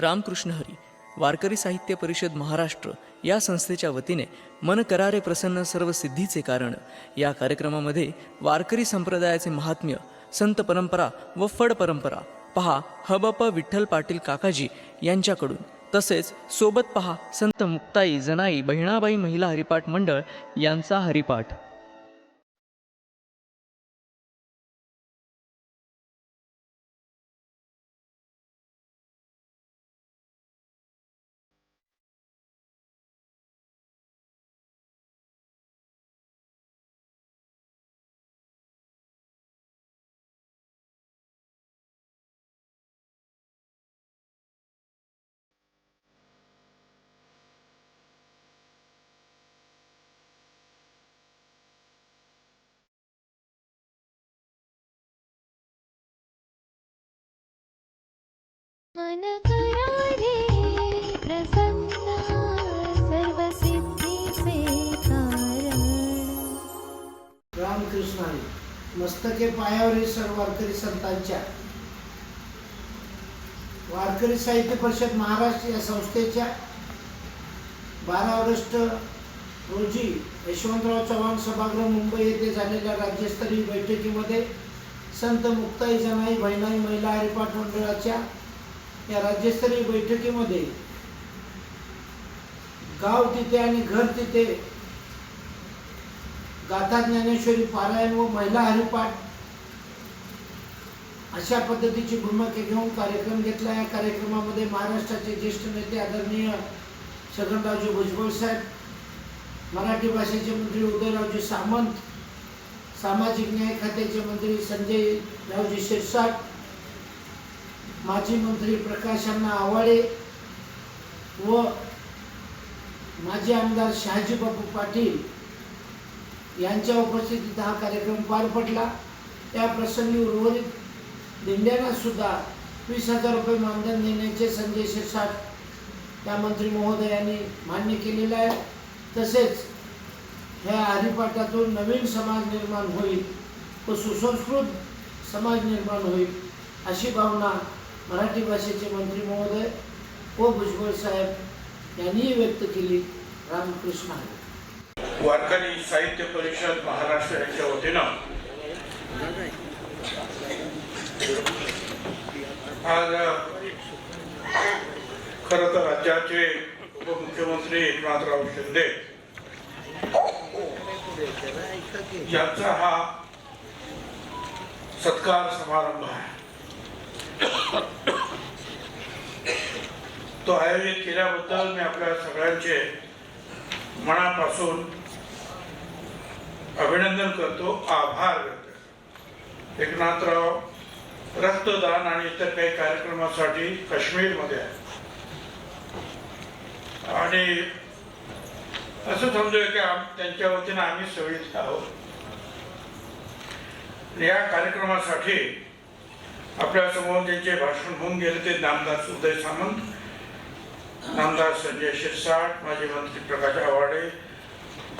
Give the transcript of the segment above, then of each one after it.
रामकृष्ण हरी वारकरी साहित्य परिषद महाराष्ट्र या संस्थेच्या वतीने मन करारे प्रसन्न सर्व सिद्धीचे कारण या कार्यक्रमामध्ये वारकरी संप्रदायाचे महात्म्य संत परंपरा व फड परंपरा पहा हबप विठ्ठल पाटील काकाजी यांच्याकडून तसेच सोबत पहा संत मुक्ताई जनाई बहिणाबाई महिला हरिपाठ मंडळ यांचा हरिपाठ. मन करारे प्रसन्न सर्वसिद्धीचे कारण रामकृष्ण मस्तके पायावरील सर्व वारकरी संतांच्या वारकरी साहित्य परिषद महाराष्ट्र या संस्थेच्या बारा ऑगस्ट रोजी यशवंतराव चव्हाण सभागृह मुंबई येथे झालेल्या राज्यस्तरीय बैठकीमध्ये संत मुक्ताई जनाई बहिणाई महिला हरिपाठ मंडळाच्या या राज्यस्तरीय बैठकीमध्ये गाव तिथे आणि घर तिथे गाथा ज्ञानेश्वरी पारायण व महिला हरिपाठ अशा पद्धतीची भूमिका घेऊन कार्यक्रम घेतला. या कार्यक्रमामध्ये महाराष्ट्राचे ज्येष्ठ नेते आदरणीय छगनरावजी भुजबळ साहेब मराठी भाषेचे मंत्री उदयरावजी सामंत सामाजिक न्याय खात्याचे मंत्री संजय रावजी शिरसाट माजी मंत्री प्रकाश अण्णा आवाडे व माजी आमदार शहाजीबाबू पाटील यांच्या उपस्थितीत हा कार्यक्रम पार पडला. त्या प्रसंगी उर्वरित दिंड्यांनासुद्धा वीस हजार रुपये मानधन देण्याचे संजय शिरसाट त्या मंत्री महोदयांनी मान्य केलेलं आहे. तसेच ह्या हरिपाठातून नवीन समाज निर्माण होईल व सुसंस्कृत समाज निर्माण होईल अशी भावना मराठी भाषेचे मंत्री महोदय व भुजबळ साहेब यांनीही व्यक्त केली रामकृष्ण हरी वारकरी साहित्य परिषद महाराष्ट्र यांच्या वतीनं आज खर तर राज्याचे उपमुख्यमंत्री एकनाथराव शिंदे यांचा हा सत्कार समारंभ आहे. तो आयोजित केल्याबद्दल मी आपल्या सगळ्यांचे मनापासून अभिनंदन करतो. आभार व्यक्त एकनाथराव रक्तदान आणि इतर काही कार्यक्रमासाठी काश्मीरमध्ये आहे. आणि असं समजूया की त्यांच्या वतीनं आम्ही सगळीच आहोत. या कार्यक्रमासाठी आपल्यासमोर ज्यांचे भाषण होऊन गेले ते नामदास उदय सामंत नामदार संजय शिरसाट माजी मंत्री प्रकाश आवाडे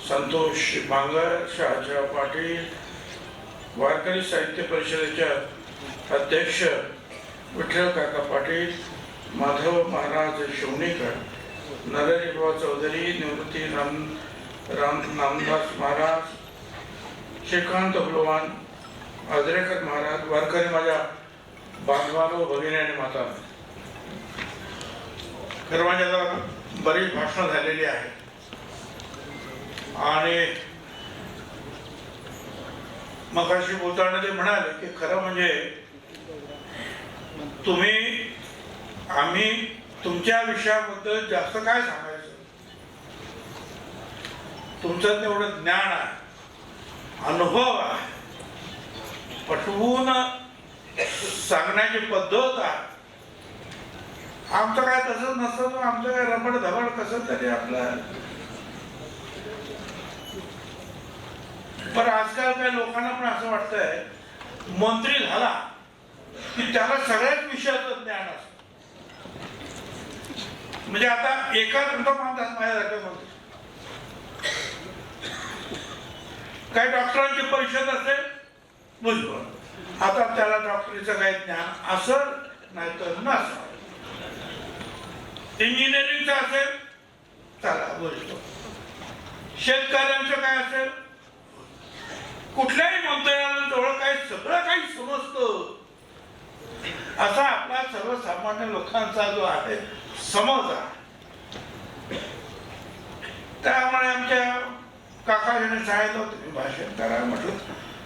संतोष बांगर शहाजीराव पाटील वारकरी साहित्य परिषदेच्या अध्यक्ष विठ्ठल काका पाटील माधव महाराज शिवणेकर नरहरिबा चौधरी निवृत्ती राम राम नामदास महाराज श्रीकांत भगवान आजरेकर महाराज वारकरी माझ्या बांधवानो भगिनी आणि माता खरं म्हणजे आता बरीच भाषणं झालेली आहे. आणि मगाशी बोलताना ते म्हणाले की खरं म्हणजे तुम्ही आम्ही तुमच्या विषयाबद्दल जास्त काय सांगायचं? तुमचं तेवढं ज्ञान आहे अनुभव आहे. पटवून सांगण्याची पद्धत आहे. आमचं काय तसंच नसतं आमचं काय रबड धबड कसं तरी आपलं. पण आजकाल काय लोकांना पण असं वाटतंय मंत्री झाला की त्याला सगळ्याच विषयाचं ज्ञान असत. म्हणजे आता एका घंटा माझ्यासारखं मंत्री काही डॉक्टरांची परिषद असेल भुजबळ आता त्याला डॉक्टरीचं काही ज्ञान असं नाही तर नसं इंजिनिअरिंगचं असेल त्याला बोलतो. शेतकऱ्यांचं काय असेल? कुठल्याही मंत्र्याजवळ काय सगळं काही समजतं. असा आपला सर्वसामान्य लोकांचा जो आहे समज आहे. त्यामुळे आमच्या काकाजीने सांगितलं तुम्ही भाषण करा म्हटलं.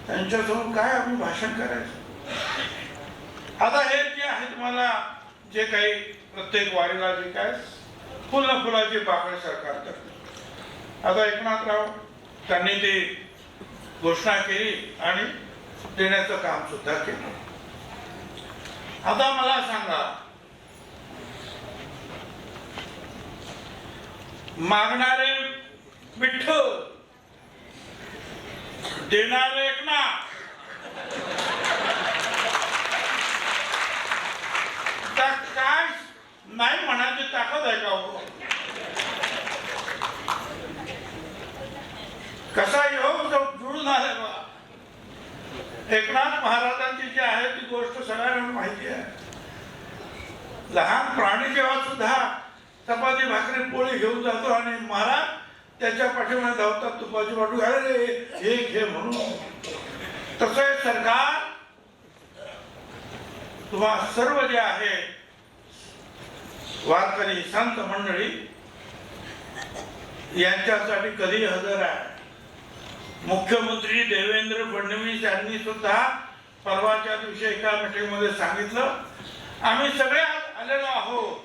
त्यांच्यासमोर काय आम्ही भाषण करायचं? आता हे जे आहे तुम्हाला जे काही प्रत्येक वारीला जे काय फुल फुलाची पाकळी सरकार करते. आता एकनाथराव त्यांनी ती घोषणा केली आणि देण्याचं काम सुद्धा केलं. आता मला सांगा मागणारे विठ्ठल देणार एकनाथ ना. काय? नाही म्हणायची ताकद आहे का हो? कसा योग हो? जुळून आले बा. एकनाथ महाराजांची जी आहे ती गोष्ट सगळ्यांना माहिती आहे. लहान प्राणी जेव्हा सुद्धा चपाती भाकरी पोळी घेऊन जातो आणि महाराज त्याच्या पाठीमागे धावतात तुपाची वाटू अरे हे घे म्हणून तसं हे सरकार तुम्हा सर्व जे आहे वारकरी संत मंडळी यांच्यासाठी कधी हजर आहे मुख्यमंत्री देवेंद्र फडणवीस यांनी सुद्धा परवाच्या दिवशी एका मिटिंगमध्ये सांगितलं आम्ही सगळे आलेलो आहोत.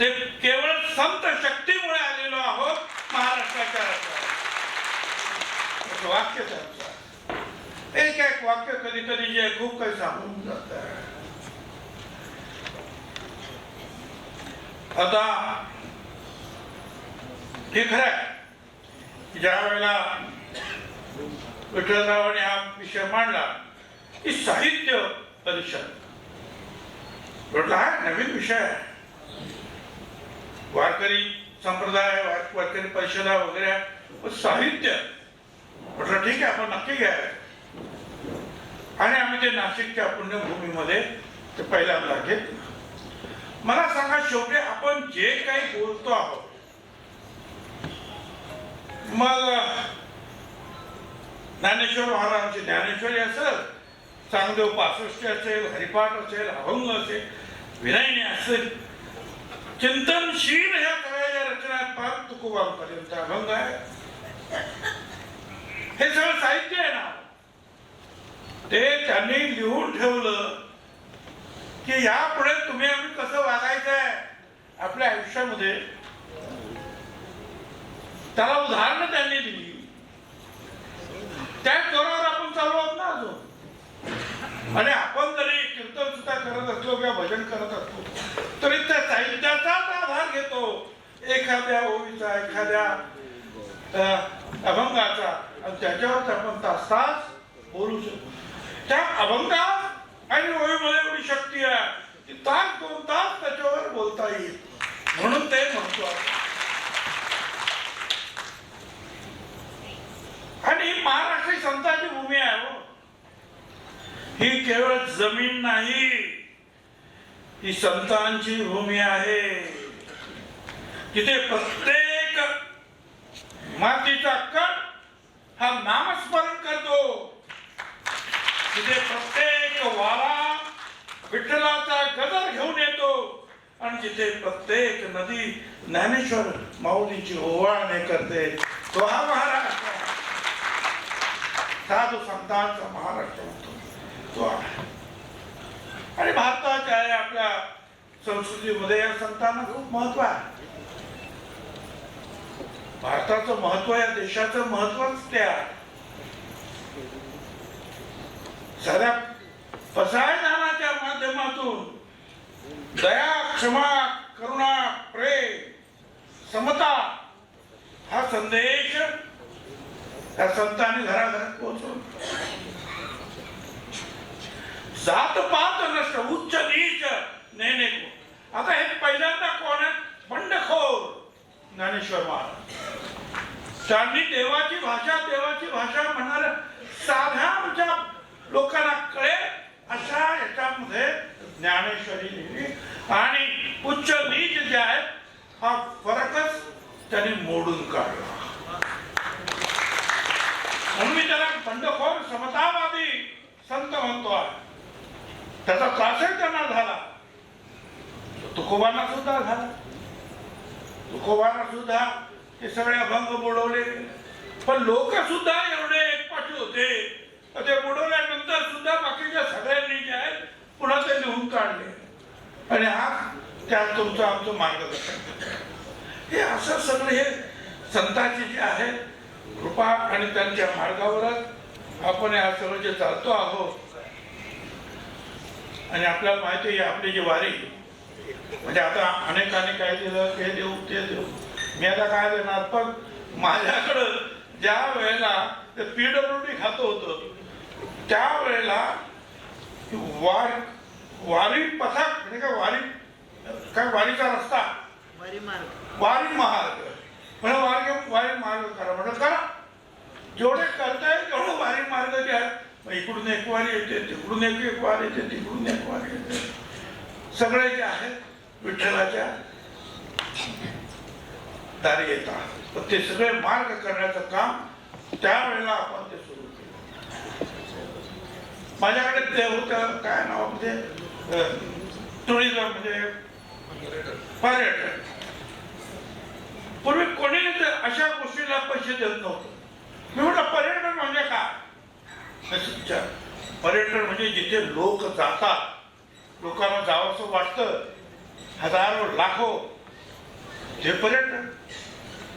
ते केवळ संत शक्तीमुळे आलेलो आहोत महाराष्ट्राच्या वाक्य त्यांचं. एक एक वाक्य कधी कधी जे खूप काही सांगून जात. आता हे खरं आहे. ज्या वेळेला विठ्ठलरावांनी हा विषय मांडला की साहित्य परिषद. म्हटलं हा नवीन विषय आहे. वारकरी संप्रदाय वारकरी परिषदा वगैरे साहित्य म्हटलं ठीक आहे आपण नक्की घ्यायला. आणि आम्ही ते नाशिकच्या पुण्यभूमीमध्ये ते पहिल्यांदा घेतलं मला सांगा शेवटी आपण जे काही बोलतो आहोत मग ज्ञानेश्वर महाराजांची ज्ञानेश्वरी असेल चांगदेव पासष्टी असेल हरिपाठ असेल अभंग असेल विनयनी असेल चिंतनशील ह्या सगळ्या रचना आहेत फार तुकोबांपर्यंत अभंग आहे. हे सगळं साहित्य आहे ना? ते त्यांनी लिहून ठेवलं की यापुढे तुम्ही आम्ही कसं वागायचं आहे आपल्या आयुष्यामध्ये. त्याला उदाहरणं त्यांनी दिली. त्याच जोरावर आपण चालू आहोत ना अजून? आणि आपण जरी कीर्तन सुद्धा करत असलो किंवा भजन करत असलो तरी त्या साहित्याचाच आधार घेतो. एखाद्या ओळीचा एखाद्या अभंगाचा. आणि त्याच्यावरच आपण तास तास बोलू शकतो. त्या अभंगात आणि ओळीमध्ये एवढी शक्ती आहे की तास दोन तास त्याच्यावर बोलता येईल. म्हणून ते म्हणतो आणि महाराष्ट्र संतांची भूमी आहे हो. ही केवळ जमीन नाही ही संतांची भूमी आहे. तिथे प्रत्येक मातीचा कण हा नामस्मरण तिथे प्रत्येक वारा विठ्ठलाचा गजर घेऊन येतो. आणि तिथे प्रत्येक नदी ज्ञानेश्वर माऊलीची ओवाळणे करते तो हा महाराष्ट्र आहे. साधू संतांचा महाराष्ट्र होतो तो आहे. आणि भारताच्या आपल्या संस्कृतीमध्ये या संतांना खूप महत्त्व आहे. भारताचं महत्त्व या देशाचं महत्वच ते आहे. साध्या फसायदानाच्या माध्यमातून दया क्षमा करुणा प्रेम समता हा संदेश त्या संतांनी घराघरात पोहोचवला. जात पात नष्ट उच्च नीच नेने को. आता हे पहिल्यांदा कोण आहे? बंडखोर ज्ञानेश्वर महाराज. त्यांनी देवाची भाषा देवाची भाषा म्हणणाऱ्या साध्या आमच्या लोकांना कळेल अशा याच्यामध्ये ज्ञानेश्वरी लिहिली आणि उच्च नीच जे आहेत हा फरकच त्यांनी मोडून काढला म्हणून मी त्याला बंडखोर समतावादी संत म्हणतो आहे त्याचा त्रासही त्यांना झाला तुकोबांना सुद्धा झाला तुकोबांना सुद्धा ते सगळे अभंग बुडवले. पण लोक सुद्धा एवढे एकपाठी होते. तर ते बुडवल्यानंतर सुद्धा बाकीच्या सगळ्यांनी जे आहेत पुन्हा ते लिहून काढले. आणि हा त्यात तुमचं आमचं मार्गदर्शन हे असं सगळं हे संतांची जे आहे कृपा आणि त्यांच्या मार्गावरच आपण या सगळं जे चालतो आहोत. आणि आपल्याला माहिती आहे आपली जी वारी म्हणजे आता अनेकांनी काय दिलं हे देऊ ते देऊ. मी आता काय देणार पण माझ्याकडं ज्या वेळेला ते पीडब्ल्यू डी खातं होतं त्या वेळेला वार वारी पथक म्हणजे काय वारी काय वारीचा रस्ता? वारी महाग म्हणजे वारी वारी मार्ग करा. म्हटलं करा. जेवढे करताय तेवढं वारी मार्ग जे आहे इकडून एक वारी येते तिकडून एक एक वारी येते तिकडून एक वारी येते. सगळे जे आहेत विठ्ठलाच्या दारी येतात. पण ते सगळे मार्ग करण्याचं काम त्यावेळेला आपण ते सुरू केलं. माझ्याकडे ते होतं काय नाव म्हणजे टुरिझम म्हणजे पर्यटन. पूर्वी कोणी अशा गोष्टीला पैसे देत नव्हतं. मी म्हटलं पर्यटन म्हणजे काय? पर्यटन म्हणजे जिथे लोक जातात लोकांना जावंसं वाटतं हजारो लाखो ते पर्यटन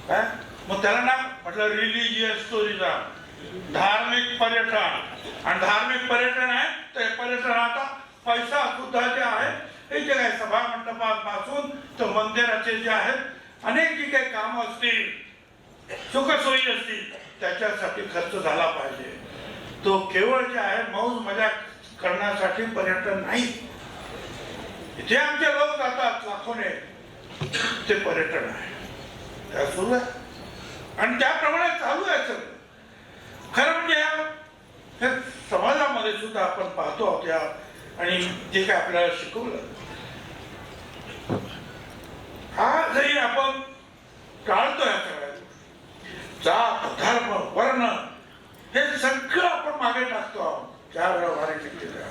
काय मग त्याला ना म्हटलं रिलिजियस टुरिझम धार्मिक पर्यटन. आणि धार्मिक पर्यटन आहे ते पर्यटन आता पैसा सुद्धा जे आहे हे जे काही सभा मंडपापासून तर मंदिराचे जे आहेत अनेक जी काही कामं असतील सुखसोयी असतील त्याच्यासाठी खर्च झाला पाहिजे. तो केवळ जे आहे मौज मजा करण्यासाठी पर्यटन नाही. इथे आमचे लोक जातात लाखोने. ते पर्यटन आहे. त्या सुरू आहे. आणि त्याप्रमाणे चालू आहे सगळं. खरं म्हणजे या- समाजामध्ये सुद्धा आपण पाहतो आहोत या आणि जे काय आपल्याला शिकवलं. हा जरी आपण टाळतो या सगळ्या जात धर्म वर्ण हे सगळं आपण मागे टाकतो आहोत. त्या वेळा वारी केलेल्या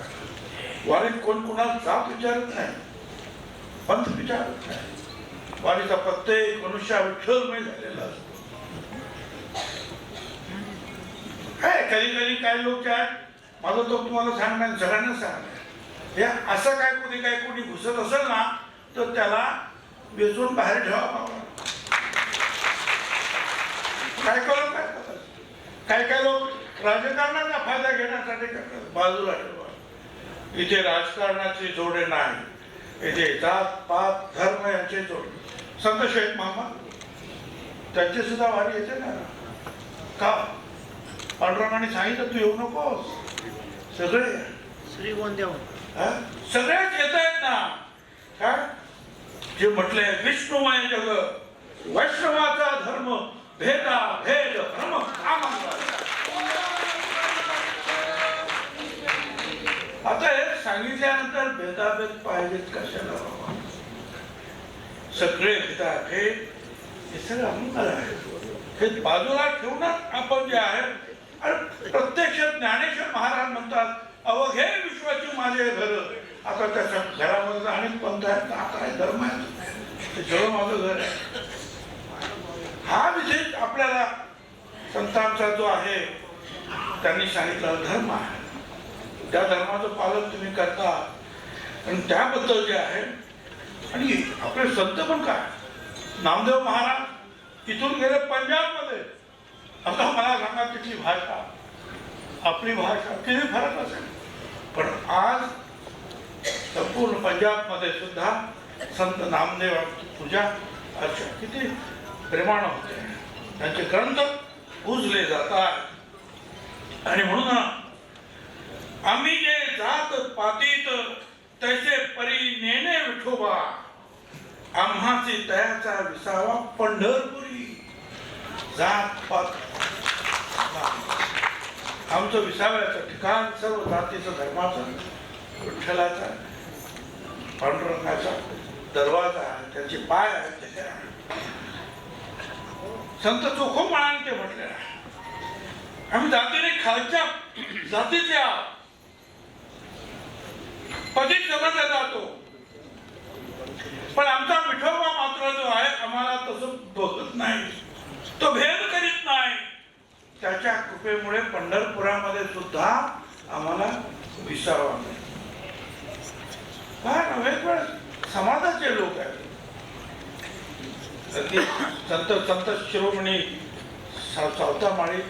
वारीत कोण कोणाला जात विचारत नाही. पंथ विचारत नाही. वाणीचा प्रत्येक मनुष्य विठ्ठलमय झालेला असतो. काय कधी कधी काय लोक जे आहेत माझं तो तुम्हाला सांगणार सगळ्यांना सांगणार. हे असं काय कोणी काय कोणी घुसत असेल ना तर त्याला वेचून बाहेर ठेवा काय करू काय? काय काय लोक राजकारणाचा फायदा घेण्यासाठी करतात बाजूला ठेवा. इथे राजकारणाची जोडे नाही. इथे जात पात धर्म यांचे जोडे. संत शेख मामा त्यांची सुद्धा वारी येते ना. का? पांडुरंगाने सांगितलं तू येऊ नकोस. सगळे? सगळेच येत आहेत ना. काय जे म्हटले विष्णुमय जग वैष्णवाचा धर्म भेदा भेद भ्रम आता हे सांगितल्यानंतर भेदाभेद पाहिजेत कशाला? सगळे घटक हे सगळं अमंगल आहे. हे बाजूला ठेवूनच आपण जे आहे आणि प्रत्यक्ष ज्ञानेश्वर महाराज म्हणतात अवघे विश्वाची माझे घर. आता त्याच्या घरामध्ये अनेक पंथ आहेत आता धर्म आहे. ते सगळं माझं घर आहे. हा विषय आपल्याला संतांचा जो आहे त्यांनी सांगितलं धर्म आहे. त्या धर्माचं पालन तुम्ही करता आणि त्याबद्दल जे आहे आणि आपले संत पण काय? नामदेव महाराज तिथून गेले पंजाबमध्ये. आता मला सांगा तिथली भाषा आपली भाषा किती फरक असेल? पण आज संपूर्ण पंजाबमध्ये सुद्धा संत नामदेवांची पूजा अशा किती प्रेमाण होते. त्यांचे ग्रंथ पूजले जातात. आणि म्हणून आम्ही जे जात पातीत तैसे परी नेणे विठोबा। आम्हाची तयाचा विसावा पंढरपुरी। जात पात आमचं विसाव्याचं ठिकाण सर्व जातीचं धर्माचं विठ्ठलाचा पांडुरंगाचा दरवाजा आहे त्यांचे पाय आहेत त्याच्या संत चोखोपणाने ते म्हटलेलं आम्ही जातीने खालच्या जातीच्या पदी समजला जातो पण आमचा विठोबा मात्र जो आहे आम्हाला तसं बघत नाही. तो भेद करीत नाही. त्याच्या कृपेमुळे पंढरपुरामध्ये सुद्धा आम्हाला विसावा मिळतो. फार पण समाजाचे लोक आहेत. संत संत शिरोमणी सा- सावतामाळी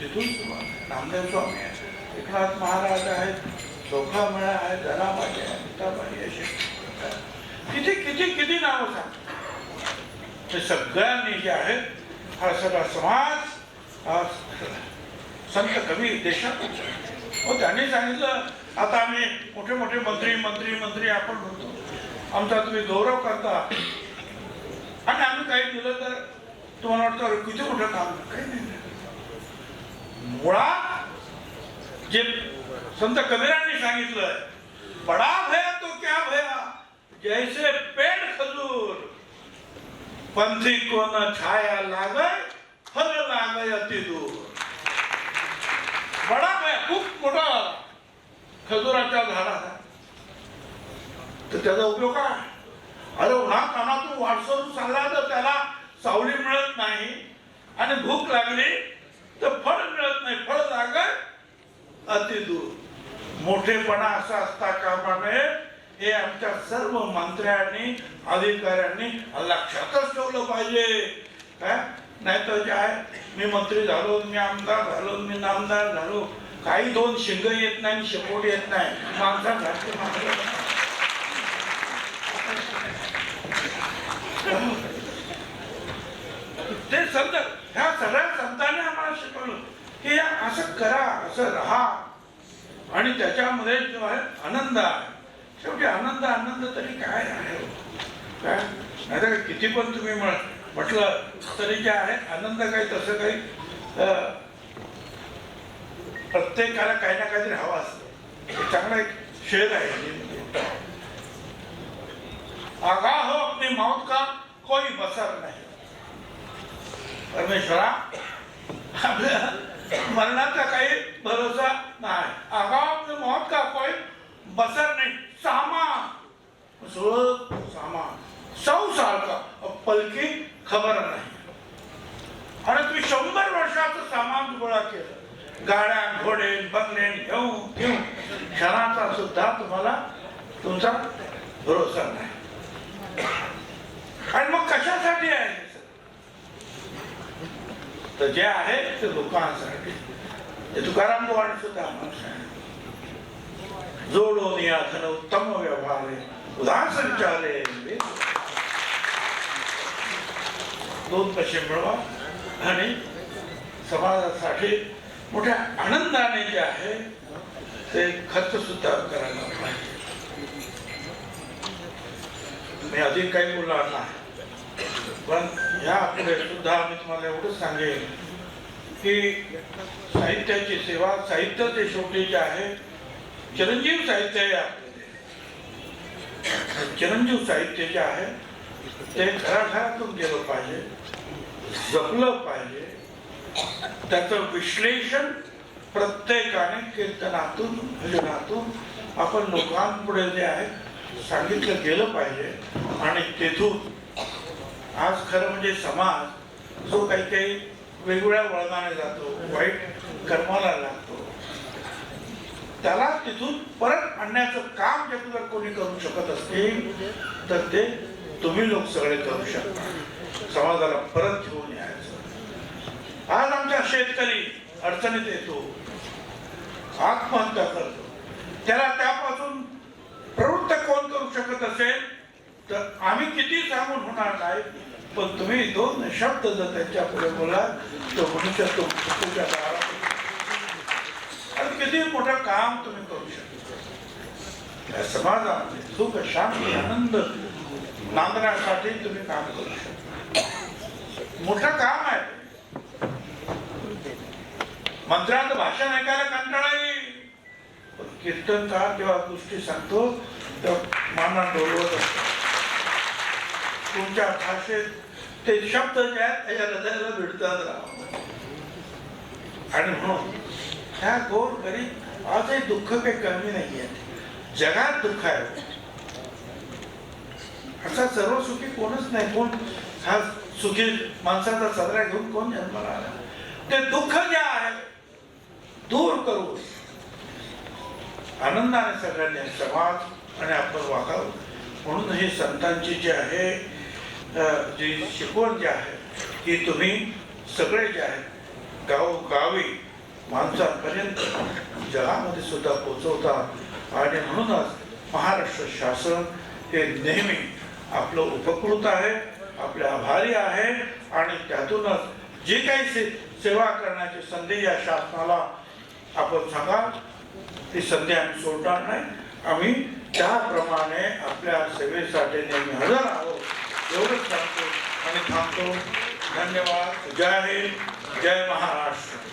तिथून नामदेव स्वामी आहेत. एकनाथ महाराज आहेत. चोखामेळा आहे धनाबाई आहे. गीताबाई असे किती किती किती नावं सांग ते सगळ्यांनी जे आहेत हा सगळा समाज हा संत कवी देशात हो त्यांनी सांगितलं आता आम्ही मोठे मोठे मंत्री मंत्री मंत्री आपण म्हणतो. आमचा तुम्ही गौरव करता. आणि आम्ही काही दिलं तर तुम्हाला वाटतं किती मोठं काम. काही नाही. मुळात जे संत कबीरांनी सांगितलं बडा भया तो क्या भया जैसे पेड़ खजूर पंथी कोण छाया लागय फल लागय अति दूर. बडा भया खूप मोठा खजुराच्या झाडा तर त्याचा उपयोग काय? अरे उन्हा कानातून वाटसरून चालला तर त्याला सावली मिळत नाही आणि भूक लागली तर फळ मिळत नाही. फळ लागत अति दूर. मोठेपणा असा असता कामा नये हे आमच्या सर्व मंत्र्यांनी अधिकाऱ्यांनी लक्षातच ठेवलं पाहिजे. काय नाही तर जे आहे मी मंत्री झालो मी आमदार झालो मी नामदार झालो काही दोन शिंग येत नाही आणि शेपोट येत नाही. माणसा माणसं ते संत ह्या सगळ्या संतांनी आम्हाला शिकवलं की या असं करा असं राहा. आणि त्याच्यामध्ये जो आहे आनंद आहे. शेवटी आनंद आनंद तरी काय आहे? काय? नाहीतर किती पण तुम्ही म्हण- म्हटलं तरी जे आहे आनंद काही तसं काही अं, प्रत्येकाला काही ना काहीतरी हवा असतं. चांगला एक शेर आहे. आगा हो अपनी मौत का कोई बसर नाही. परमेश्वरा आपल्या मरणाचा काही भरोसा नाही. आगाव अपनी मौत का कोई? बसर नहीं. सामान. सोळं सामान. सौ साल का? अब खबर नाही. आणि तुम्ही शंभर वर्षाचं सामान गोळा केलं. गाड्या घोडे बंगले घेऊन घेऊन. क्षणाचा सुद्धा तुम्हाला तुमचा भरोसा नाही. आणि मग कशासाठी आहे तर जे आहे ते लोकांसाठी. तुकाराम बुवाने सुद्धा जोडून या धन उत्तम हो व्यवहारे उदास विचारे दोन पैसे मिळवा। आणि समाजासाठी मोठ्या आनंदाने जे आहे ते खर्च सुद्धा करायला पाहिजे। मी अधिक काही बोलणार नाही पण या पुढे सुद्धा मी तुम्हाला एवढंच सांगेन। की साहित्याची सेवा साहित्य ते शेवटी जे आहे चिरंजीव साहित्य आहे आपले चिरंजीव साहित्य जे आहे ते घराघरातून गेलं पाहिजे जपलं पाहिजे. त्याचं विश्लेषण प्रत्येकाने कीर्तनातून भजनातून आपण लोकांपुढे जे आहे सांगितलं गेलं पाहिजे. आणि तेथून आज खरं म्हणजे समाज जो काही काही वेगवेगळ्या वळणाने जातो वाईट कर्माला लागतो. त्याला तिथून परत आणण्याचं काम जे जर कोणी करू शकत असतील तर ते तुम्ही लोक सगळे करू शकता. समाजाला परत घेऊन यायचं. आज आमच्या शेतकरी अडचणीत येतो आत्महत्या करतो. त्याला त्यापासून प्रवृत्त कोण करू शकत असेल तर आम्ही किती सांगून होणार नाही पण तुम्ही दोन शब्द जर त्यांच्या पुढे बोला तो मनुष्य तो तुमच्या आणि किती मोठं काम तुम्ही करू शकता. या समाजामध्ये सुख शांती आनंद नांदण्यासाठी तुम्ही काम करू शकता. मोठं काम आहे. मंत्र्यांचं भाषण ऐकायला कंटाळा येईल. पण कीर्तनकार जेव्हा गोष्टी सांगतो तेव्हा माना डोलवत असतो. तुमच्या भाषेत ते शब्द जे आहेत त्याच्या हृदयाला भिडतात राहा आणि म्हणून ह्या गोर गरीब आजही दुःख काही कमी नाही आहे जगात दुःख आहे. असा सर्व सुखी कोणच नाही. कोण हा सुखी माणसाचा सदरा घेऊन कोण जन्माला आला? ते दुःख जे आहे दूर करू आनंदाने सगळ्यांनी समाज आणि आपण वागावं म्हणून हे संतांची जी आहे जी शिकवण जी आहे ती तुम्ही सगळे जे आहेत गावोगावी माणसांपर्यंत जगामध्ये सुद्धा पोचवता. आणि म्हणूनच महाराष्ट्र शासन हे नेहमी आपलं उपकृत आहे आपले आभारी आहे. आणि त्यातूनच जी काही से सेवा करण्याची संधी या शासनाला आपण सांगा ती संधी आम्ही सोडणार नाही. आम्ही त्याप्रमाणे आपल्या सेवेसाठी नेहमी हजर आहोत. एवढंच सांगतो आणि थांबतो. धन्यवाद. जय हिंद. जय महाराष्ट्र.